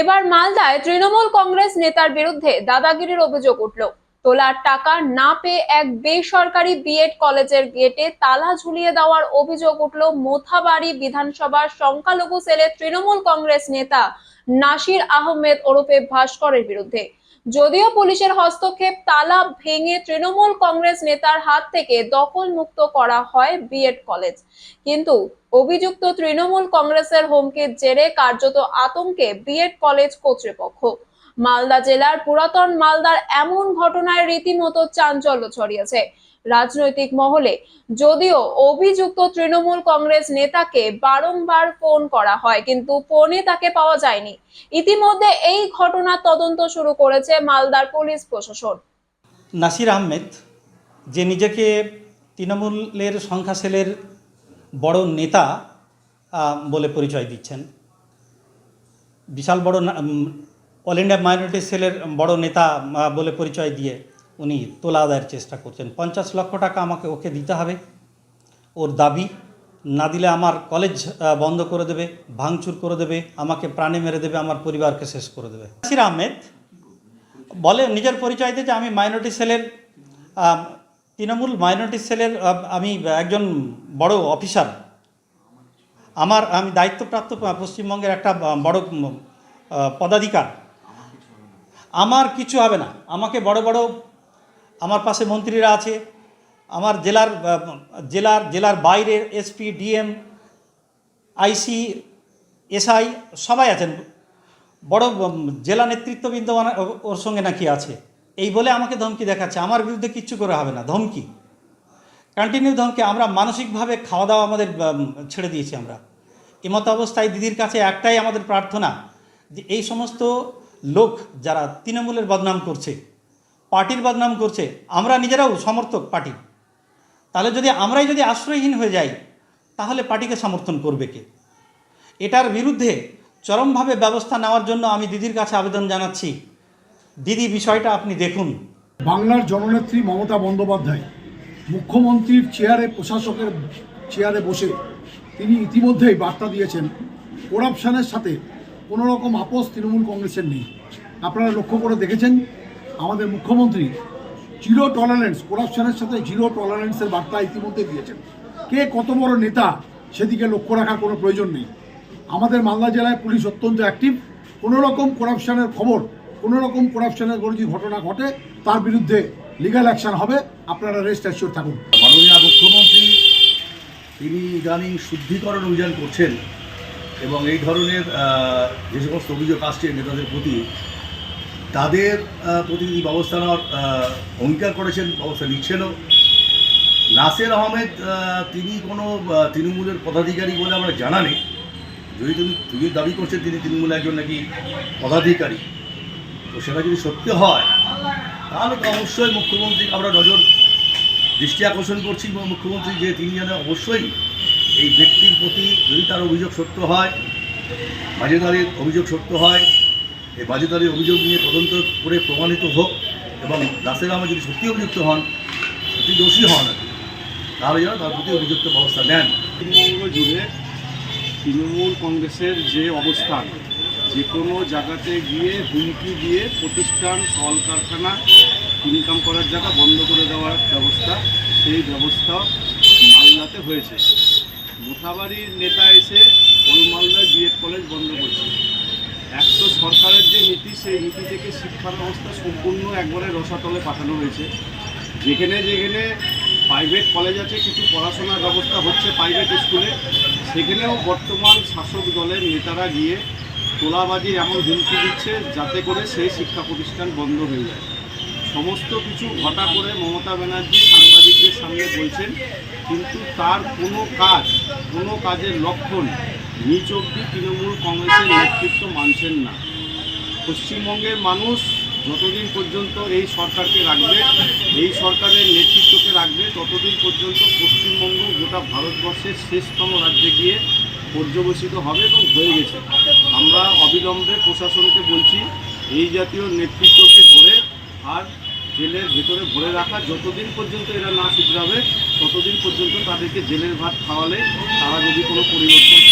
এবার মালদায় তৃণমূল কংগ্রেস নেতার বিরুদ্ধে দাদাগিরির অভিযোগ উঠল। তোলার টাকা না পেয়ে এক বেসরকারি বিএড কলেজের গেটে তালা ঝুলিয়ে দেওয়ার অভিযোগ উঠল মোথাবাড়ি বিধানসভার সংখ্যালঘু সেলের তৃণমূল কংগ্রেস নেতা নাসির আহমেদ ওরফে ভাস্করের বিরুদ্ধে। যদিও পুলিশের হস্তক্ষেপ তালা ভেঙে তৃণমূল কংগ্রেস নেতার হাত থেকে দখল মুক্ত করা হয় বিএড কলেজ। কিন্তু অভিযুক্ত তৃণমূল কংগ্রেসের হুমকির জেরে কার্যত আতঙ্কে বিএড কলেজ কর্তৃপক্ষ। মালদা জেলার পুরাতন মালদার এমন ঘটনায় রীতিমতো চাঞ্চল্য ছড়িয়েছে। রাজনৈতিক মহলে। যদিও অভিযুক্ত তৃণমূল কংগ্রেস নেতাকে বারংবার ফোন করা হয়, কিন্তু ফোনে তাকে পাওয়া যায়নি। ইতিমধ্যে এই ঘটনার তদন্ত শুরু করেছে মালদার পুলিশ প্রশাসন। নাসির আহমেদ, যে নিজেকে তৃণমূলের সংখ্যা সেলের বড় নেতা বলে পরিচয় দিচ্ছেন। বিশাল বড় অল ইন্ডিয়া মাইনরিটি সেলের বড় নেতা বলে পরিচয় দিয়ে উনি তোলা আদায়ের চেষ্টা করছেন। পঞ্চাশ লক্ষ টাকা আমাকে ওকে দিতে হবে। ওর দাবি, না দিলে আমার কলেজ বন্ধ করে দেবে, ভাঙচুর করে দেবে, আমাকে প্রাণে মেরে দেবে, আমার পরিবারকে শেষ করে দেবে। নাসির আহমেদ বলে নিজের পরিচয় দিয়ে যে আমি মাইনরিটি সেলের তৃণমূল মাইনরিটি সেলের আমি একজন বড় অফিসার। আমার, আমি দায়িত্বপ্রাপ্ত পশ্চিমবঙ্গের একটা বড় পদাধিকার। আমার কিছু হবে না। আমাকে বড় বড় আমার পাশে মন্ত্রীরা আছে, আমার জেলার জেলার জেলার বাইরের এসপি, ডিএম, আইসি, এসআই সবাই আছেন। বড় জেলা নেতৃত্ববৃন্দ ওনা- ওর সঙ্গে নাকি আছে। এই বলে আমাকে ধমকি দেখাচ্ছে। আমার বিরুদ্ধে কিচ্ছু করে হবে না। ধমকি। কন্টিনিউ ধমকি। আমরা মানসিকভাবে খাওয়া দাওয়া আমাদের ছেড়ে দিয়েছি আমরা। এমত অবস্থায় দিদির কাছে একটাই আমাদের প্রার্থনা যে এই সমস্ত লোক যারা তৃণমূলের বদনাম করছে পার্টির বদনাম করছে, আমরা নিজেরাও সমর্থক পার্টি। তাহলে যদি আমরাই যদি আশ্রয়হীন হয়ে যাই, তাহলে পার্টিকে সমর্থন করবে কে? এটার বিরুদ্ধে চরমভাবে ব্যবস্থা নেওয়ার জন্য আমি দিদির কাছে আবেদন জানাচ্ছি। দিদি, বিষয়টা আপনি দেখুন। বাংলার জননেত্রী মমতা বন্দ্যোপাধ্যায় মুখ্যমন্ত্রীর চেয়ারে, প্রশাসকের চেয়ারে বসে তিনি ইতিমধ্যেই বার্তা দিয়েছেন করাপশনের সাথে কোনো রকম আপোষ তৃণমূল কংগ্রেসের নেই। আপনারা লক্ষ্য করে দেখেছেন আমাদের মুখ্যমন্ত্রী জিরো টলারেন্স করাপশনের সাথে জিরো টলারেন্সের বার্তা ইতিমধ্যে দিয়েছেন। কে কত বড় নেতা, সেদিকে লক্ষ্য রাখার কোনো প্রয়োজন নেই। আমাদের মালদা জেলায় পুলিশ অত্যন্ত অ্যাক্টিভ কোনো রকম করাপশনের খবর, কোনো রকম করাপশনের কোনো ঘটনা ঘটে, তার বিরুদ্ধে লিগ্যাল অ্যাকশন হবে। আপনারা রেস্ট অ্যাসিওর থাকুন। মাননীয় মুখ্যমন্ত্রী, তিনি ইদানিং শুদ্ধিকরণ অভিযান করছেন এবং এই ধরনের যে সমস্ত অভিযোগ আসছে নেতাদের প্রতি তাদের প্রতি তিনি ব্যবস্থা নেওয়ার অঙ্গীকার করেছেন, ব্যবস্থা নিচ্ছেনও। নাসের আহমেদ তিনি কোনো তৃণমূলের পদাধিকারী বলে আমরা জানা নেই। যদি তিনি তিনি দাবি করছেন তিনি তৃণমূলের একজন নাকি পদাধিকারী, তো সেটা যদি সত্যি হয়, তাহলে তো অবশ্যই মুখ্যমন্ত্রী আমরা নজর, দৃষ্টি আকর্ষণ করছি মুখ্যমন্ত্রী যে তিনি যেন অবশ্যই এই ব্যক্তির প্রতি যদি তার অভিযোগ সত্য হয় বাজেদারির অভিযোগ সত্য হয় এই বাজেদারির অভিযোগ নিয়ে তদন্ত করে প্রমাণিত হোক এবং দাসের আহমেদ যদি সত্যি অভিযুক্ত হন, সত্যি দোষী হন, তাহলে যেন তার প্রতি অভিযুক্ত ব্যবস্থা নেন। পশ্চিমবঙ্গ জুড়ে তৃণমূল কংগ্রেসের যে অবস্থান, যে কোনো জায়গাতে গিয়ে হুমকি দিয়ে প্রতিষ্ঠান, কলকারখানা, ইনকাম করার জায়গা বন্ধ করে দেওয়ার ব্যবস্থা, সেই ব্যবস্থা মালদাতে হয়েছে। মোথাবাড়ির নেতা এসে ওই মালদায় বিএড কলেজ বন্ধ করছে। এক তো সরকারের যে নীতি, সেই নীতি থেকে শিক্ষা ব্যবস্থা সম্পূর্ণ একবারে রসাতলে পাঠানো হয়েছে। যেখানে যেখানে প্রাইভেট কলেজ আছে, কিছু পড়াশোনার ব্যবস্থা হচ্ছে প্রাইভেট স্কুলে সেখানেও বর্তমান শাসক দলের নেতারা গিয়ে তোলাবাজির এমন হুমকি দিচ্ছে যাতে করে সেই শিক্ষা প্রতিষ্ঠান বন্ধ হয়ে যায়। সমস্ত কিছু ঘটা করে মমতা ব্যানার্জি সাংবাদিকদের সামনে বলছেন, কিন্তু তার কোনো কাজ, কোনো কাজের লক্ষণ নিচ অব্দি তৃণমূল কংগ্রেসের নেতৃত্ব মানছেন না। পশ্চিমবঙ্গের মানুষ যতদিন পর্যন্ত এই সরকারকে রাখবে, এই সরকারের নেতৃত্বকে রাখবে, ততদিন পর্যন্ত পশ্চিমবঙ্গ গোটা ভারতবর্ষের শেষতম রাজ্যে গিয়ে পর্যবসিত হবে এবং হয়ে গেছে। আমরা অবিলম্বে প্রশাসনকে বলছি, এই জাতীয় নেতৃত্বকে ধরে আর জেলের ভেতরে ভরে রাখা, যতদিন পর্যন্ত এরা না শুধরাবে, ততদিন পর্যন্ত তাদেরকে জেলের ভাত খাওয়ালে তারা যদি কোনো পরিবর্তন